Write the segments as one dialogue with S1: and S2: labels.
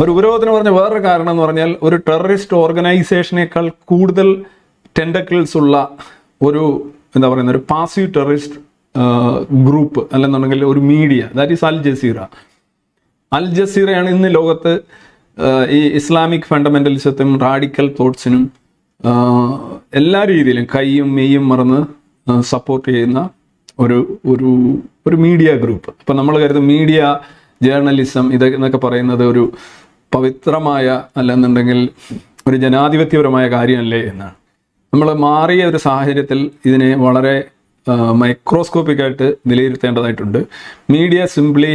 S1: ഒരു ഉപരോധത്തിന് പറഞ്ഞ വേറൊരു കാരണം എന്ന് പറഞ്ഞാൽ ഒരു ടെററിസ്റ്റ് ഓർഗനൈസേഷനേക്കാൾ കൂടുതൽ ടെൻഡക്കിൾസ് ഉള്ള ഒരു എന്താ പറയുന്ന ഒരു പാസീവ് ടെററിസ്റ്റ് ഗ്രൂപ്പ് അല്ലെന്നുണ്ടെങ്കിൽ ഒരു media that is Al Jazeera Al ജസീറയാണ് ഇന്ന് ലോകത്ത് ഈ ഇസ്ലാമിക് ഫണ്ടമെന്റലിസത്തിനും റാഡിക്കൽ തോട്ട്സിനും എല്ലാ രീതിയിലും കൈയും മെയ്യും മറന്ന് സപ്പോർട്ട് ചെയ്യുന്ന ഒരു ഒരു ഒരു മീഡിയ ഗ്രൂപ്പ് അപ്പം നമ്മൾ കരുതും മീഡിയ ജേർണലിസം ഇതൊക്കെ പറയുന്നത് ഒരു പവിത്രമായ അല്ലെന്നുണ്ടെങ്കിൽ ഒരു ജനാധിപത്യപരമായ കാര്യമല്ലേ എന്നാണ്. നമ്മൾ മാറിയ ഒരു സാഹചര്യത്തിൽ ഇതിനെ വളരെ മൈക്രോസ്കോപ്പിക്കായിട്ട് വിലയിരുത്തേണ്ടതായിട്ടുണ്ട്. മീഡിയ സിംപ്ലി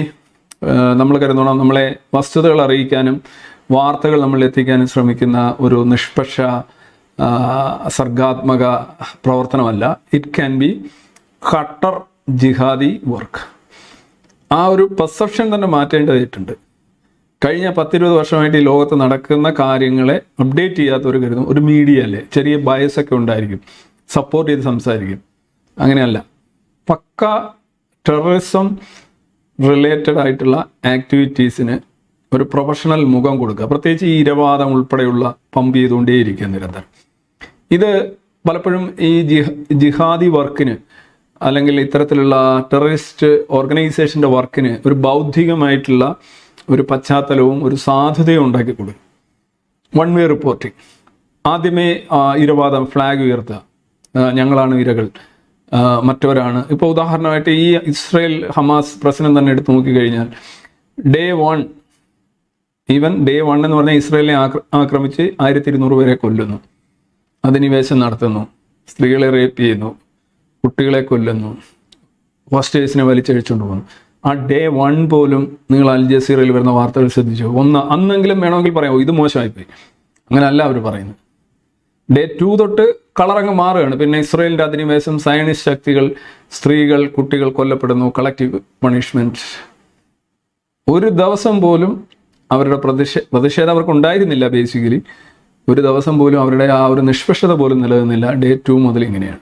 S1: നമ്മൾ കരുതണം നമ്മളെ വസ്തുതകൾ അറിയിക്കാനും വാർത്തകൾ നമ്മൾ എത്തിക്കാനും ശ്രമിക്കുന്ന ഒരു നിഷ്പക്ഷ സർഗാത്മക പ്രവർത്തനമല്ല. It can be Qatar jihadi work ആ ഒരു പെർസെപ്ഷൻ തന്നെ മാറ്റേണ്ടതായിട്ടുണ്ട്. കഴിഞ്ഞ പത്തിരുപത് വർഷമായിട്ട് ഈ ലോകത്ത് നടക്കുന്ന കാര്യങ്ങളെ അപ്ഡേറ്റ് ചെയ്യാത്തവർ കരുതും. ഒരു മീഡിയ അല്ലേ ചെറിയ ബയസ് ഒക്കെ ഉണ്ടായിരിക്കും. സപ്പോർട്ട് ചെയ്ത് സംസാരിക്കും. അങ്ങനെയല്ല. പക്ക ടെററിസം റിലേറ്റഡ് ആയിട്ടുള്ള ആക്ടിവിറ്റീസിന് ഒരു പ്രൊഫഷണൽ മുഖം കൊടുക്കുക. പ്രത്യേകിച്ച് ഈ ഇരവാദം ഉൾപ്പെടെയുള്ള പമ്പ് ചെയ്തുകൊണ്ടേയിരിക്കുക നിരന്തരം. ഇത് പലപ്പോഴും ഈ ജിഹ ജിഹാദി വർക്കിന് അല്ലെങ്കിൽ ഇത്തരത്തിലുള്ള ടെററിസ്റ്റ് ഓർഗനൈസേഷന്റെ വർക്കിന് ഒരു ബൗദ്ധികമായിട്ടുള്ള ഒരു പശ്ചാത്തലവും ഒരു സാധ്യതയും ഉണ്ടാക്കി കൊടുക്കും വൺ വേ റിപ്പോർട്ടിംഗ് ആദ്യമേ ഇരവാദം ഫ്ലാഗ് ഉയർത്തുക ഞങ്ങളാണ് ഇരകൾ. മറ്റവരാണ്. ഇപ്പോൾ ഉദാഹരണമായിട്ട് ഈ ഇസ്രയേൽ ഹമാസ് പ്രശ്നം തന്നെ എടുത്തു നോക്കിക്കഴിഞ്ഞാൽ day one even day one എന്ന് പറഞ്ഞാൽ ഇസ്രയേലിനെ ആക്ര- ആക്രമിച്ച് ആയിരത്തി ഇരുന്നൂറ് പേരെ കൊല്ലുന്നു. അധിനിവേശം നടത്തുന്നു. സ്ത്രീകളെ റേപ്പ് ചെയ്യുന്നു. കുട്ടികളെ കൊല്ലുന്നു. ഹോസ്റ്റേഴ്സിനെ വലിച്ചഴിച്ചുകൊണ്ട് പോകുന്നു. ആ ഡേ വൺ പോലും നിങ്ങൾ അൽ ജസീറയിൽ വരുന്ന വാർത്തകൾ ശ്രദ്ധിച്ചു? ഒന്ന് അന്നെങ്കിലും വേണമെങ്കിൽ പറയാമോ ഇത് മോശമായിപ്പോയി. അങ്ങനല്ല അവർ പറയുന്നത്. ഡേ ടു തൊട്ട് കളറങ്ങ് മാറുകയാണ്. പിന്നെ ഇസ്രയേലിന്റെ അധിനിവേശം സയനിസ്റ്റ് ശക്തികൾ സ്ത്രീകൾ കുട്ടികൾ കൊല്ലപ്പെടുന്നു കളക്റ്റീവ് പണിഷ്മെന്റ് ഒരു ദിവസം പോലും അവരുടെ പ്രതിഷേ പ്രതിഷേധം അവർക്ക് ഉണ്ടായിരുന്നില്ല ബേസിക്കലി ഒരു ദിവസം പോലും അവരുടെ ആ ഒരു നിഷ്പക്ഷത പോലും നിലനിന്നില്ല. ഡേ ടു മുതൽ ഇങ്ങനെയാണ്.